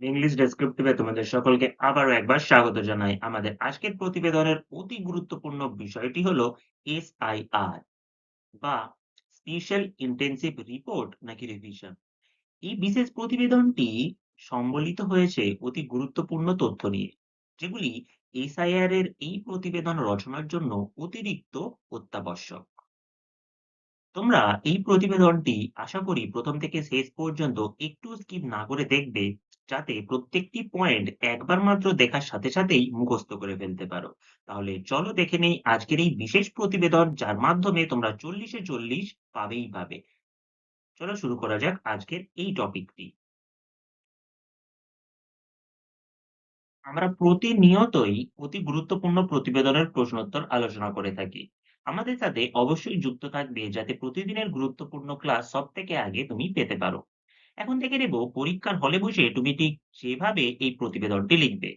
English ডেসক্রিপটিভে তোমাদের সকলকে আবারও একবার স্বাগত জানাই। আমাদের আজকের প্রতিবেদনের অতি গুরুত্বপূর্ণ বিষয়টি হলো এসআইআর বা স্পেশাল ইন্টেনসিভ রিপোর্ট নাকি রিভিশন। এই বিশেষ প্রতিবেদনটি সম্বলিত হয়েছে অতি গুরুত্বপূর্ণ তথ্য নিয়ে, যেগুলি এসআইআর এর এই প্রতিবেদন রচনার জন্য অতিরিক্ত অত্যাবশ্যক। তোমরা এই প্রতিবেদনটি আশা করি প্রথম থেকে শেষ পর্যন্ত একটু স্কিপ না করে দেখবে যাতে প্রত্যেকটি পয়েন্ট একবার মাত্র দেখার সাথে সাথেই মুখস্থ করে ফেলতে পারো। তাহলে চলো দেখে নেই আজকের এই বিশেষ প্রতিবেদন, যার মাধ্যমে তোমরা চল্লিশে চল্লিশ পাবেই পাবে। চলো শুরু করা যাক আজকের এই টপিকটি। আমরা প্রতিনিয়তই অতি গুরুত্বপূর্ণ প্রতিবেদনের প্রশ্নোত্তর আলোচনা করে থাকি। আমাদের সাথে অবশ্যই যুক্ত থাকবে যাতে প্রতিদিনের গুরুত্বপূর্ণ ক্লাস সব থেকে আগে তুমি পেতে পারো। এখন দেখে নেব পরীক্ষার হলে বসে তুমি ঠিক সেভাবে এই প্রতিবেদনটি লিখবে।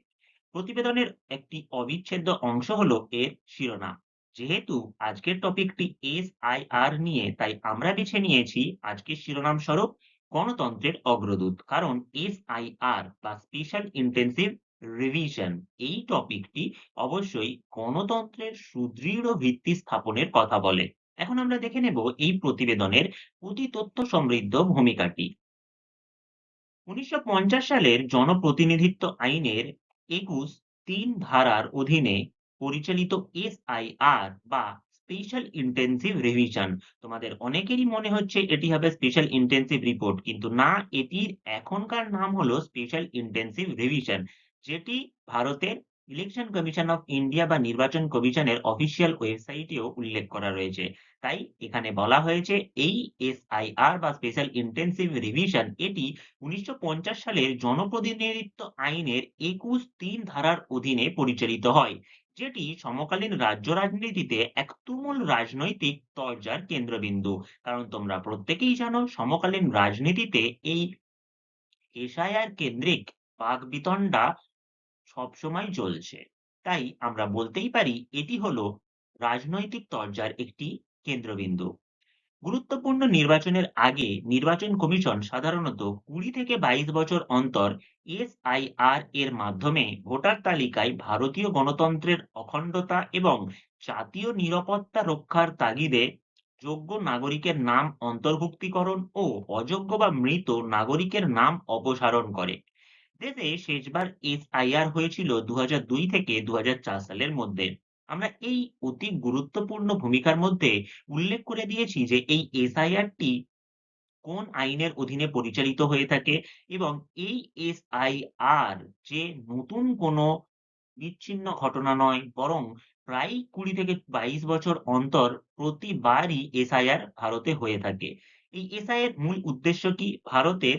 প্রতিবেদনের একটি অবিচ্ছেদ্য অংশ হলো এর শিরোনাম। যেহেতু আজকের টপিকটি এস আই আর নিয়ে, তাই আমরা বেছে নিয়েছি আজকের শিরোনাম স্বরূপ গণতন্ত্রের অগ্রদূত, কারণ এস আই আর বা স্পেশাল ইন্টেন্সিভ রিভিশন এই টপিকটি অবশ্যই গণতন্ত্রের সুদৃঢ় ভিত্তি স্থাপনের কথা বলে। এখন আমরা দেখে নেব এই প্রতিবেদনের অতি তথ্য সমৃদ্ধ ভূমিকাটি। উনিশশো সালের জনপ্রতিনিধিত্ব আইনের একুশ তিন ধারার অধীনে পরিচালিত এসআইআর বা স্পেশাল ইন্টেন্সিভ রিভিশন। তোমাদের অনেকেরই মনে হচ্ছে এটি হবে স্পেশাল ইন্টেন্সিভ রিপোর্ট, কিন্তু না, এটির এখনকার নাম হলো স্পেশাল ইন্টেন্সিভ রিভিশন, যেটি ভারতের ইলেকশন কমিশন অফ ইন্ডিয়া বা নির্বাচন কমিশনের অফিসিয়াল ওয়েবসাইটেও উল্লেখ করা রয়েছে। তাই এখানে বলা হয়েছে, এই এসআইআর বা স্পেশাল ইন্টেন্সিভ রিভিশন এটি উনিশশো পঞ্চাশ সালের জনপ্রতিনিধিত্ব আইনের একুশ তিন ধারার অধীনে পরিচালিত হয়, যেটি সমকালীন রাজ্য রাজনীতিতে এক তুমুল রাজনৈতিক তরজার কেন্দ্রবিন্দু। কারণ তোমরা প্রত্যেকেই জানো, সমকালীন রাজনীতিতে এই এসআইআর কেন্দ্রিক বাকবিতণ্ডা সবসময় চলছে। তাই আমরা বলতেই পারি এটি হলো রাজনৈতিক তরজার একটি কেন্দ্রবিন্দু। গুরুত্বপূর্ণ নির্বাচনের আগে নির্বাচন কমিশন সাধারণত কুড়ি থেকে বাইশ বছর অন্তর এসআইআর এর মাধ্যমে ভোটার তালিকায় ভারতীয় গণতন্ত্রের অখণ্ডতা এবং জাতীয় নিরাপত্তা রক্ষার তাগিদে যোগ্য নাগরিকের নাম অন্তর্ভুক্তিকরণ ও অযোগ্য বা মৃত নাগরিকের নাম অপসারণ করে। দেশে শেষবার এসআইআর হয়েছিল দু দুই থেকে দু হাজার চার সালের মধ্যে। আমরা এই অতি গুরুত্বপূর্ণ ভূমিকার মধ্যে উল্লেখ করে দিয়েছি যে এই এসআইআরটি কোন আইনের অধীনে পরিচালিত হয়ে থাকে এবং এই এসআইআর যে নতুন কোনো বিচ্ছিন্ন ঘটনা নয়, বরং প্রায় কুড়ি থেকে বাইশ বছর অন্তর প্রতিবারই এসআইআর ভারতে হয়ে থাকে। এই এসআইয়ের মূল উদ্দেশ্য কি? ভারতের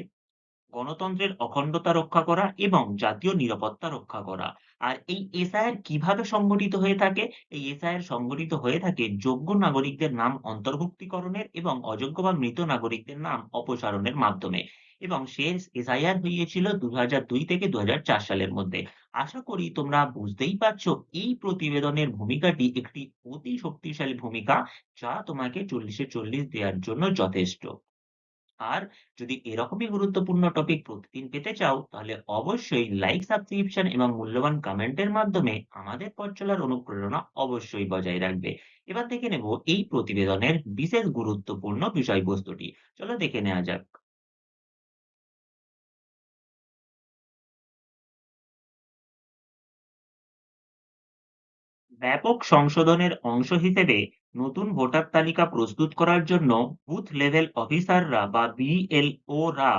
গণতন্ত্রের অখণ্ডতা রক্ষা করা এবং জাতীয় নিরাপত্তা রক্ষা করা। আর এই এসআইআর কীভাবে সংগঠিত হয়ে থাকে? এই এসআইআর সংগঠিত হয়ে থাকে যোগ্য নাগরিকদের নাম অন্তর্ভুক্তিকরণের এবং অযোগ্য বা মৃত নাগরিকদের নাম অপসারণের মাধ্যমে। এবং শেষ এসআইআর হয়েছিল দুই থেকে দু হাজার চার সালের মধ্যে। আশা করি তোমরা বুঝতেই পারছ এই প্রতিবেদনের ভূমিকাটি একটি অতি শক্তিশালী ভূমিকা যা তোমাকে চল্লিশে চল্লিশ দেওয়ার জন্য যথেষ্ট। আর যদি এরকমই গুরুত্বপূর্ণ টপিক প্রতিদিন পেতে চাও, তাহলে অবশ্যই লাইক সাবস্ক্রিপশন এবং মূল্যবান কমেন্টের মাধ্যমে আমাদের পথ চলার অনুপ্রেরণা অবশ্যই বজায় রাখবে। এবার দেখে নেব এই প্রতিবেদনের বিশেষ গুরুত্বপূর্ণ বিষয়বস্তুটি। চলো দেখে নেওয়া যাক। ব্যাপক সংশোধনের অংশ হিসেবে নতুন ভোটার তালিকা প্রস্তুত করার জন্য বুথ লেভেল অফিসাররা বা বিএলও রা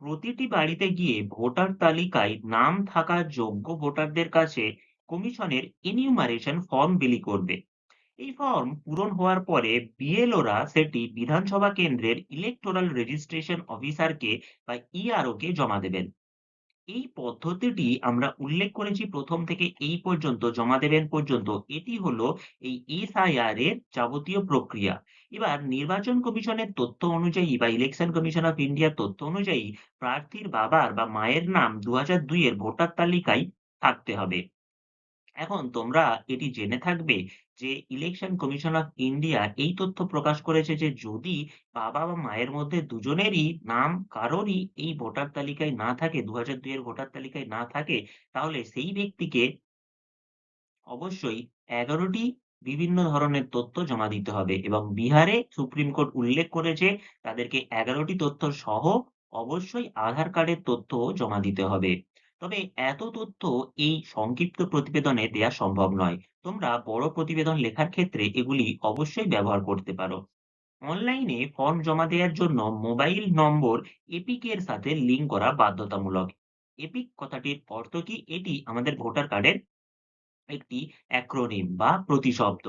প্রতিটি বাড়িতে গিয়ে ভোটার তালিকায় নাম থাকা যোগ্য ভোটারদের কাছে কমিশনের ইনিউমারেশন ফর্ম বিলি করবে। এই ফর্ম পূরণ হওয়ার পরে বিএলওরা সেটি বিধানসভা কেন্দ্রের ইলেকটোরাল রেজিস্ট্রেশন অফিসারকে বা ইআরও কে জমা দেবেন। এই পদ্ধতিটি আমরা উল্লেখ করেছি প্রথম থেকে এই পর্যন্ত, জমা দেবেন পর্যন্ত। এটি হলো এই এসআইআর এর যাবতীয় প্রক্রিয়া। এবার নির্বাচন কমিশনের তথ্য অনুযায়ী বা ইলেকশন কমিশন অফ ইন্ডিয়ার তথ্য অনুযায়ী প্রার্থীর বাবার বা মায়ের নাম দু দুই এর ভোটার তালিকায় থাকতে হবে। এখন তোমরা এটি জেনে থাকবে যে ইলেকশন কমিশন অফ ইন্ডিয়া এই তথ্য প্রকাশ করেছে যে যদি বাবা বা মায়ের মধ্যে দুজনেরই নাম কারোরই এই ভোটার তালিকায় না থাকে ২০০২ এর ভোটার তালিকায় না থাকে, তাহলে সেই ব্যক্তিকে অবশ্যই এগারোটি বিভিন্ন ধরনের তথ্য জমা দিতে হবে এবং বিহারে সুপ্রিম কোর্ট উল্লেখ করেছে তাদেরকে এগারোটি তথ্য সহ অবশ্যই আধার কার্ডের তথ্য জমা দিতে হবে। তবে এত তথ্য এই সংক্ষিপ্ত প্রতিবেদনে দেয়া সম্ভব নয়। তোমরা বড় প্রতিবেদন লেখার ক্ষেত্রে এগুলি অবশ্যই ব্যবহার করতে পারো। অনলাইনে ফর্ম জমা দেওয়ার জন্য মোবাইল নম্বর এপিক এর সাথে লিঙ্ক করা বাধ্যতামূলক। এপিক কথাটির অর্থ কি? এটি আমাদের ভোটার কার্ডের একটি অ্যাক্রোনিম বা প্রতিশব্দ।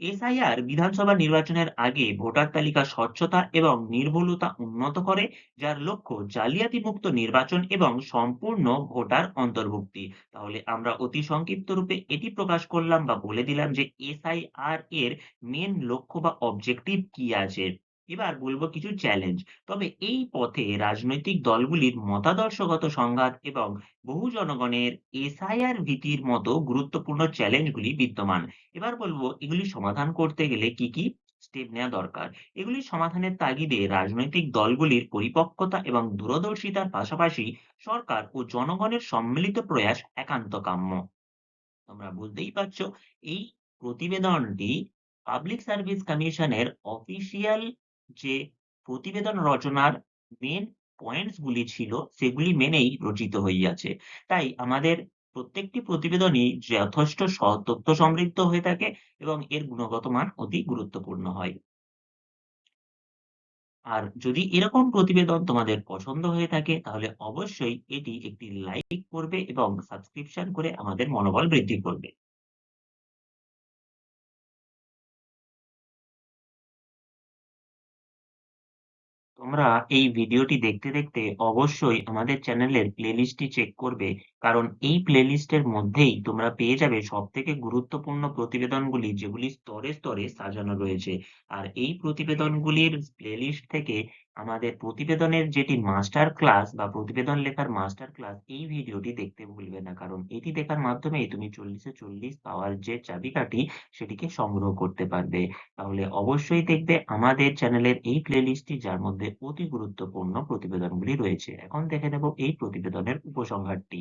এসআইআর বিধানসভা নির্বাচনের আগে ভোটার তালিকা স্বচ্ছতা এবং নির্ভুলতা উন্নত করে, যার লক্ষ্য জালিয়াতি মুক্ত নির্বাচন এবং সম্পূর্ণ ভোটার অন্তর্ভুক্তি। তাহলে আমরা অতি সংক্ষিপ্ত রূপে এটি প্রকাশ করলাম বা বলে দিলাম যে এসআইআর এর মেন লক্ষ্য বা অবজেক্টিভ কি আছে। এবার বলব কিছু চ্যালেঞ্জ। তবে এই পথে রাজনৈতিক দলগুলির মতাদর্শগত সংঘাত এবং বহু জনগণের এসআইআর ভীতির মতো গুরুত্বপূর্ণ চ্যালেঞ্জগুলি বিদ্যমান। এবার বলব এগুলি সমাধান করতে গেলে কি, কি স্টেপ নেওয়া দরকার। এগুলি সমাধানের তাগিদে রাজনৈতিক দলগুলির পরিপক্কতা এবং দূরদর্শিতার পাশাপাশি সরকার ও জনগণের সম্মিলিত প্রয়াস একান্ত কাম্য। তোমরা বুঝতেই পারছ এই প্রতিবেদনটি পাবলিক সার্ভিস কমিশনের অফিসিয়াল যে প্রতিবেদন রচনার মেন পয়েন্টস গুলি ছিল, সেগুলি মেনেই রচিত হইয়াছে। তাই আমাদের প্রত্যেকটি প্রতিবেদনই যথেষ্ট তথ্য সমৃদ্ধ হয়ে থাকে এবং এর গুণগত মান অতি গুরুত্বপূর্ণ হয়। আর যদি এরকম প্রতিবেদন তোমাদের পছন্দ হয়ে থাকে, তাহলে অবশ্যই এটি একটি লাইক করবে এবং সাবস্ক্রিপশন করে আমাদের মনোবল বৃদ্ধি করবে। তোমরা এই ভিডিওটি দেখতে, দেখতে অবশ্যই আমাদের চ্যানেলের প্লেলিস্টটি চেক করবে। কারণ এই প্লেলিস্টের মধ্যেই তোমরা পেয়ে যাবে সব থেকে গুরুত্বপূর্ণ প্রতিবেদনগুলি যেগুলি স্তরে, স্তরে সাজানো রয়েছে। আর এই প্রতিবেদনগুলির প্লেলিস্ট থেকে আমাদের প্রতিবেদনের যেটি মাস্টার ক্লাস বা প্রতিবেদন লেখার মাস্টার ক্লাস এই ভিডিওটি দেখতে ভুলবে না। কারণ এটি দেখার মাধ্যমেই তুমি ৪০ এ ৪০ পাওয়ার যে চাবিকাটি সেটিকে সংগ্রহ করতে পারবে। তাহলে অবশ্যই দেখবে আমাদের চ্যানেলের এই প্লেলিস্টটি যার মধ্যে অতি গুরুত্বপূর্ণ প্রতিবেদনগুলি রয়েছে। এখন দেখে নেব এই প্রতিবেদনের উপসংহারটি।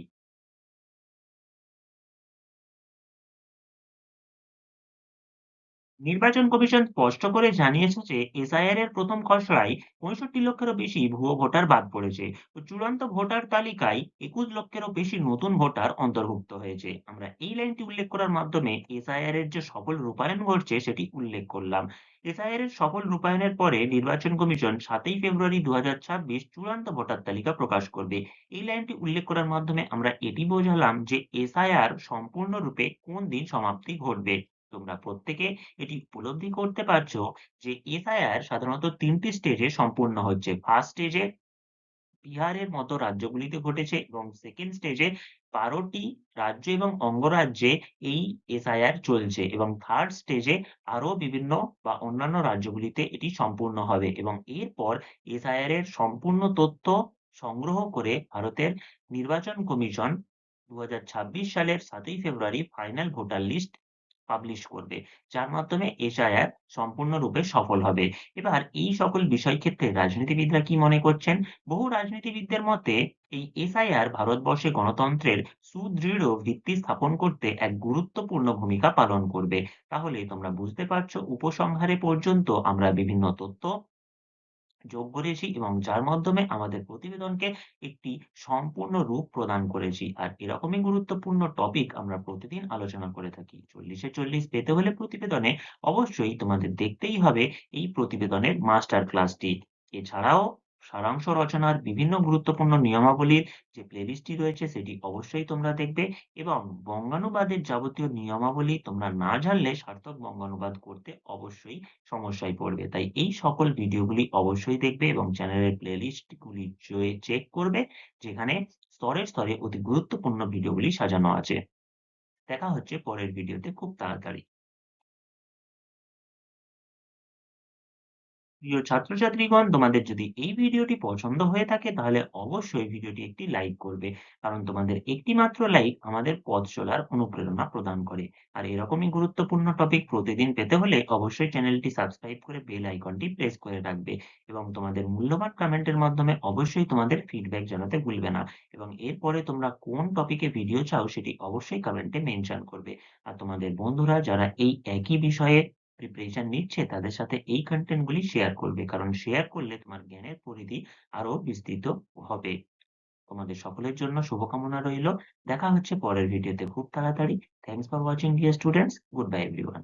নির্বাচন কমিশন স্পষ্ট করে জানিয়েছে যে এসআইআর এর প্রথম খসড়ায় পঁয়ষট্টি লক্ষেরও বেশি ভুয়ো ভোটার বাদ পড়েছে। চূড়ান্ত ভোটার তালিকায় একুশ লক্ষেরও বেশি নতুন ভোটার অন্তর্ভুক্ত হয়েছে। আমরা এই লাইনটি উল্লেখ করার মাধ্যমে এসআইআর এর যে সফল রূপায়ণ ঘটছে সেটি উল্লেখ করলাম। এসআইআর এর সফল রূপায়ণের পরে নির্বাচন কমিশন সাতই ফেব্রুয়ারি দু ছাব্বিশ চূড়ান্ত ভোটার তালিকা প্রকাশ করবে। এই লাইনটি উল্লেখ করার মাধ্যমে আমরা এটি বোঝালাম যে এসআইআর সম্পূর্ণরূপে কোন দিন সমাপ্তি ঘটবে। তোমরা প্রত্যেকে এটি উপলব্ধি করতে পারছ যে এসআইআর সাধারণত তিনটি স্টেজে সম্পূর্ণ হচ্ছে। ফার্স্ট স্টেজে বিহারের মতো রাজ্যগুলিতে ঘটেছে এবং সেকেন্ড স্টেজে ১২ টি রাজ্য এবং অঙ্গরাজ্যে এই এসআইআর চলছে এবং থার্ড স্টেজে আরও বিভিন্ন বা অন্যান্য রাজ্যগুলিতে এটি সম্পূর্ণ হবে এবং এরপর এসআইআর এর সম্পূর্ণ তথ্য সংগ্রহ করে ভারতের নির্বাচন কমিশন ২০২৬ সালের সাতই February final voter list publish করবে। যার মাধ্যমে এসআইআর সম্পূর্ণরূপে সফল হবে। এবার এই সকল বিষয় ক্ষেত্রে রাজনীতিবিদরা কি মনে করছেন? বহু রাজনীতিবিদদের মতে, এই এসআইআর ভারতবর্ষে গণতন্ত্রের সুদৃঢ় ভিত্তি স্থাপন করতে এক গুরুত্বপূর্ণ ভূমিকা পালন করবে। তাহলে তোমরা বুঝতে পারছ, উপসংহারে পর্যন্ত আমরা বিভিন্ন তথ্য যোগ করেছি এবং যার মাধ্যমে আমাদের প্রতিবেদনকে একটি সম্পূর্ণ রূপ প্রদান করেছি। আর এরকমই গুরুত্বপূর্ণ টপিক আমরা প্রতিদিন আলোচনা করে থাকি। চল্লিশে চল্লিশ পেতে হলে প্রতিবেদনে অবশ্যই তোমাদের দেখতেই হবে এই প্রতিবেদনের মাস্টার ক্লাসটি। এছাড়াও সারাংশ রচনার বিভিন্ন গুরুত্বপূর্ণ নিয়মাবলীর যে প্লেলিস্টটি রয়েছে সেটি অবশ্যই তোমরা দেখবে এবং বঙ্গানুবাদের যাবতীয় নিয়মাবলী তোমরা না জানলে সার্থক বঙ্গানুবাদ করতে অবশ্যই সমস্যায় পড়বে। তাই এই সকল ভিডিওগুলি অবশ্যই দেখবে এবং চ্যানেলের প্লেলিস্ট গুলি চেক করবে যেখানে স্তরে, স্তরে অতি গুরুত্বপূর্ণ ভিডিওগুলি সাজানো আছে। দেখা হচ্ছে পরের ভিডিওতে খুব তাড়াতাড়ি। প্রিয় ছাত্রছাত্রীগণ, তোমাদের যদি এই ভিডিওটি পছন্দ হয়ে থাকে, তাহলে অবশ্যই ভিডিওটি একটি লাইক করবে। কারণ তোমাদের একটি মাত্র লাইক আমাদের পথ চলার অনুপ্রেরণা প্রদান করে। আর এরকমই গুরুত্বপূর্ণ টপিক প্রতিদিন পেতে হলে অবশ্যই চ্যানেলটি সাবস্ক্রাইব করে বেল আইকনটি প্রেস করে রাখবে এবং তোমাদের মূল্যবান কমেন্টের মাধ্যমে অবশ্যই তোমাদের ফিডব্যাক জানাতে ভুলবে না। এবং এরপরে তোমরা কোন টপিকে ভিডিও চাও, সেটি অবশ্যই কমেন্টে মেনশন করবে। আর তোমাদের বন্ধুরা, যারা এই একই বিষয়ে প্রিপারেশন নিচ্ছে, তাদের সাথে এই কন্টেন্টগুলি শেয়ার করবে। কারণ শেয়ার করলে তোমার জ্ঞানের পরিধি আরও বিস্তৃত হবে। তোমাদের সকলের জন্য শুভকামনা রইল দেখা হচ্ছে পরের ভিডিওতে খুব তাড়াতাড়ি। Thanks for watching dear students. Good bye everyone.